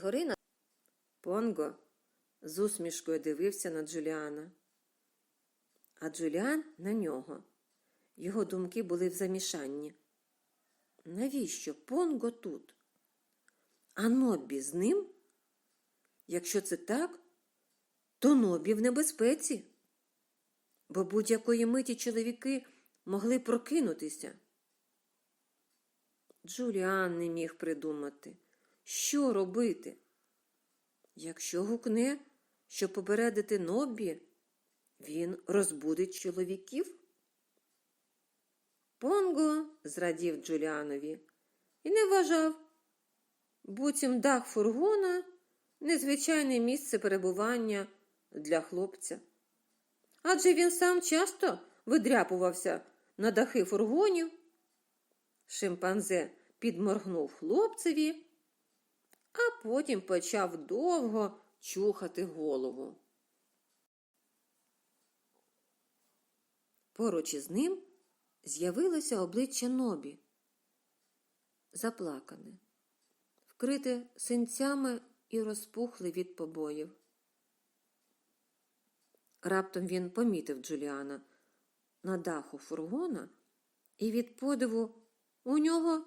згори на Понго з усмішкою дивився на Джуліана. А Джуліан на нього. Його думки були в замішанні. Навіщо Понго тут? А Нобі з ним? Якщо це так, то Нобі в небезпеці. Бо будь-якої миті чоловіки могли прокинутися. Джуліан не міг придумати, що робити. Якщо гукне, щоб попередити Нобі, він розбудить чоловіків. Понго зрадів Джуліанові і не вважав, буцім дах фургона незвичайне місце перебування для хлопця. Адже він сам часто видряпувався на дахи фургонів. Шимпанзе підморгнув хлопцеві, а потім почав довго чухати голову. Поруч із ним з'явилося обличчя Нобі, заплакане, вкрите синцями і розпухле від побоїв. Раптом він помітив Джуліана на даху фургона, і від подиву у нього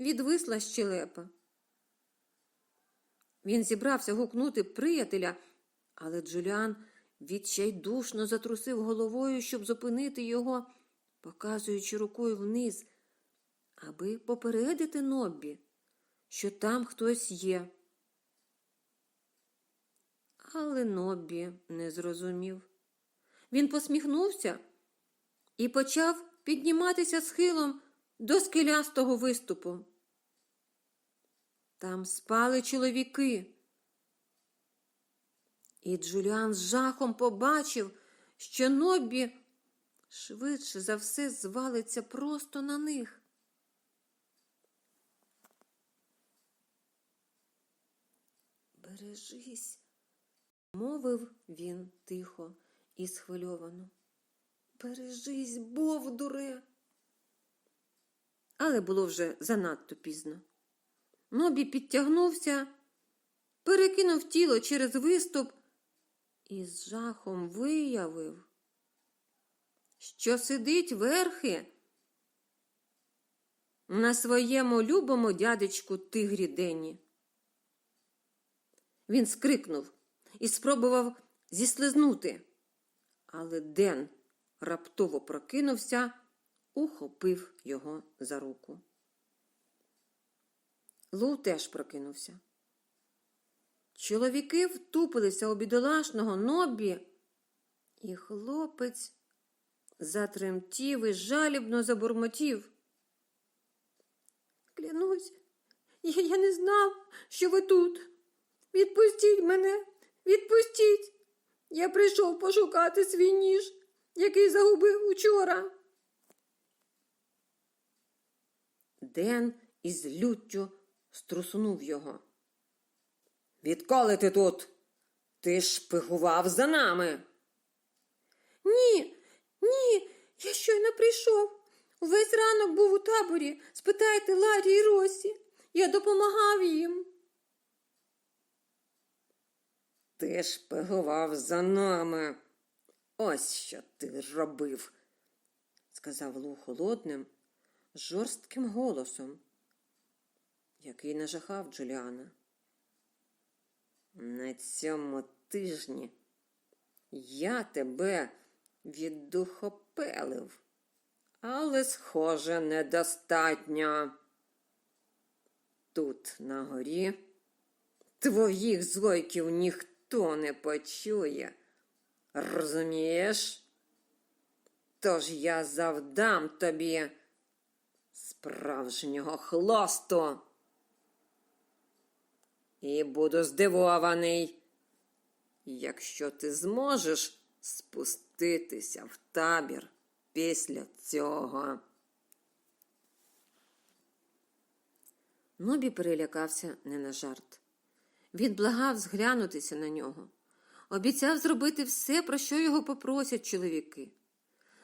відвисла щелепа. Він зібрався гукнути приятеля, але Джуліан відчайдушно затрусив головою, щоб зупинити його, показуючи рукою вниз, аби попередити Ноббі, що там хтось є. Але Ноббі не зрозумів. Він посміхнувся і почав підніматися схилом до скелястого виступу. Там спали чоловіки. І Джуліан з жахом побачив, що Ноббі швидше за все звалиться просто на них. Бережись, мовив він тихо і схвильовано. Бережись, бовдуре. Але було вже занадто пізно. Нобі підтягнувся, перекинув тіло через виступ і з жахом виявив, що сидить верхи на своєму любому дядечку тигрі Дені. Він скрикнув і спробував зіслизнути, але Ден раптово прокинувся, ухопив його за руку. Лу теж прокинувся. Чоловіки втупилися у бідолашного нобі, і хлопець затремтів і жалібно забурмотів. Клянусь, я, я не знав, що ви тут. Відпустіть мене, відпустіть. Я прийшов пошукати свій ніж, який загубив учора. Ден із люттю струсунув його. Відколи ти тут? Ти шпигував за нами. Ні, ні, я щойно прийшов. Увесь ранок був у таборі. Спитайте Ларі і Росі. Я допомагав їм. Ти шпигував за нами. Ось що ти робив, сказав Лу холодним, жорстким голосом, який нажахав Джуліана. На цьому тижні я тебе віддухопелив, але, схоже, недостатньо. Тут на горі твоїх зойків ніхто не почує. Розумієш? Тож я завдам тобі справжнього хлосту. І буду здивований, якщо ти зможеш спуститися в табір після цього. Нобі перелякався не на жарт. Він благав зглянутися на нього, обіцяв зробити все, про що його попросять чоловіки.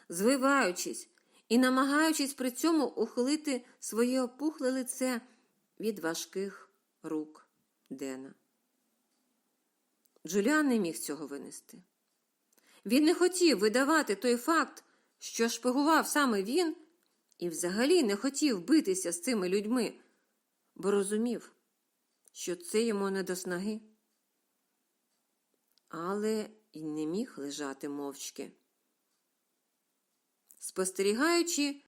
Звиваючись і намагаючись при цьому ухилити своє опухле лице від важких рук Дена. Джуліан не міг цього винести. Він не хотів видавати той факт, що шпигував саме він, і взагалі не хотів битися з цими людьми, бо розумів, що це йому не до снаги. Але й не міг лежати мовчки. Спостерігаючи,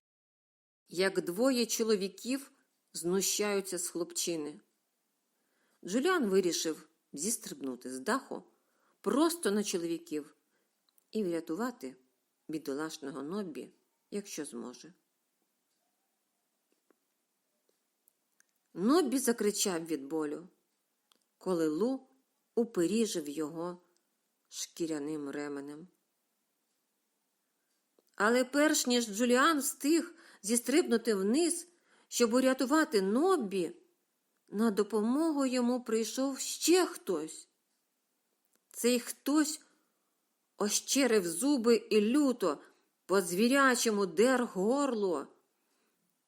як двоє чоловіків знущаються з хлопчини. Джуліан вирішив зістрибнути з даху просто на чоловіків і врятувати бідолашного Ноббі, якщо зможе. Ноббі закричав від болю, коли Лу уперіжив його шкіряним ременем. Але перш ніж Джуліан встиг зістрибнути вниз, щоб урятувати Ноббі, на допомогу йому прийшов ще хтось. Цей хтось ощерив зуби і люто по звірячому дер горло.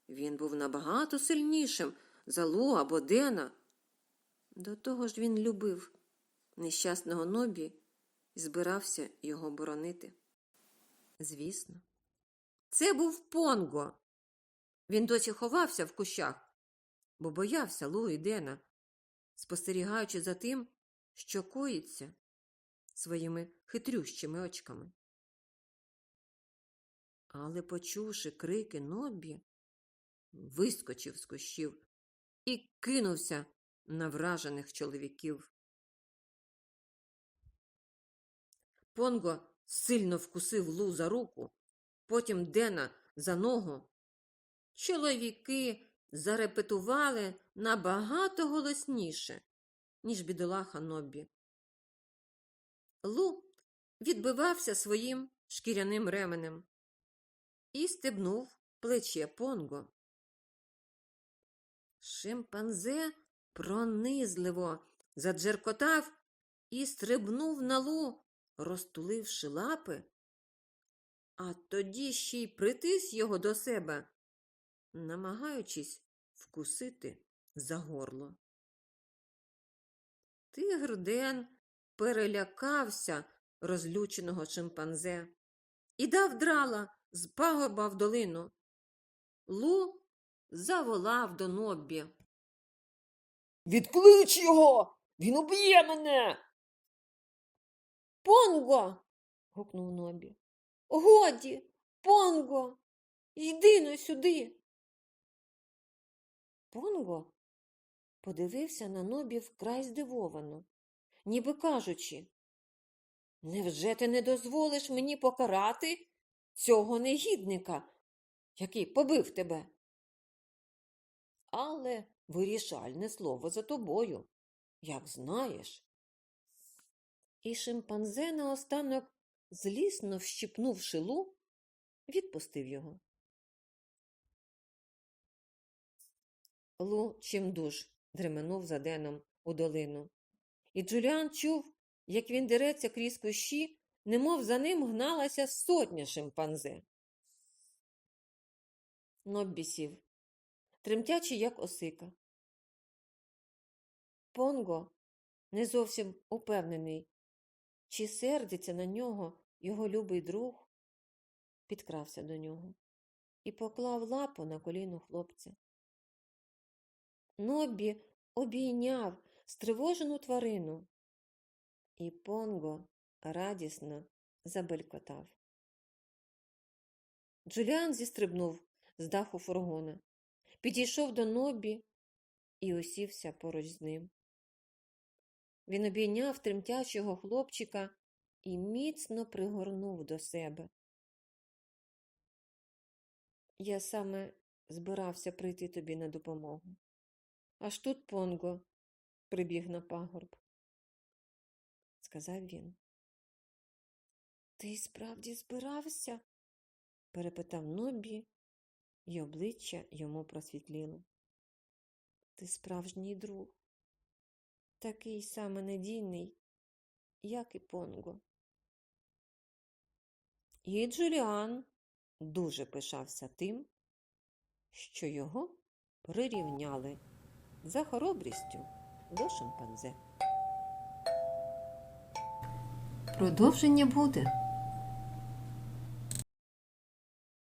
Він був набагато сильнішим за Лу або Дена. До того ж він любив нещасного Нобі і збирався його боронити. Звісно, це був Понго. Він досі ховався в кущах, бо боявся Лу і Дена, спостерігаючи за тим, що коїться своїми хитрющими очками. Але, почувши крики Нобі, вискочив з кущів і кинувся на вражених чоловіків. Понго сильно вкусив Лу за руку, потім Дена за ногу. Чоловіки зарепетували набагато голосніше, ніж бідолаха Ноббі. Лу відбивався своїм шкіряним ременем і стебнув плече Понго. Шимпанзе пронизливо заджеркотав і стрибнув на Лу, розтуливши лапи, а тоді ще й притис його до себе, намагаючись вкусити за горло. Тигр Ден перелякався розлюченого шимпанзе і дав драла з пагорба в долину. Лу заволав до Ноббі. Відклич його! Він уб'є мене. Понго. гукнув Нобі. Годі, Понго, йди но сюди. Понго подивився на Нобі вкрай здивовано, ніби кажучи, Невже ти не дозволиш мені покарати цього негідника, який побив тебе? Але вирішальне слово за тобою, як знаєш. І шимпанзе наостанок, злісно вщипнувши лу, відпустив його. Лу чимдуж дременув за деном у долину, і Джуліан чув, як він дереться крізь кущі, немов за ним гналася сотня шимпанзе. Ноббі сів, тремтячи, як осика. Понго не зовсім упевнений, чи сердиться на нього його любий друг, підкрався до нього і поклав лапу на коліно хлопця. Ноббі обійняв стривожену тварину, і Понго радісно забелькотав. Джуліан зістрибнув з даху фургона, підійшов до Нобі і усівся поруч з ним. Він обійняв тремтячого хлопчика і міцно пригорнув до себе. Я саме збирався прийти тобі на допомогу. Аж тут Понго прибіг на пагорб, сказав він. Ти справді збирався? перепитав Нобі, і обличчя йому просвітліло. Ти справжній друг, такий саме надійний, як і Понго. І Джуліан дуже пишався тим, що його прирівняли за хоробрістю до шимпанзе. Продовження буде.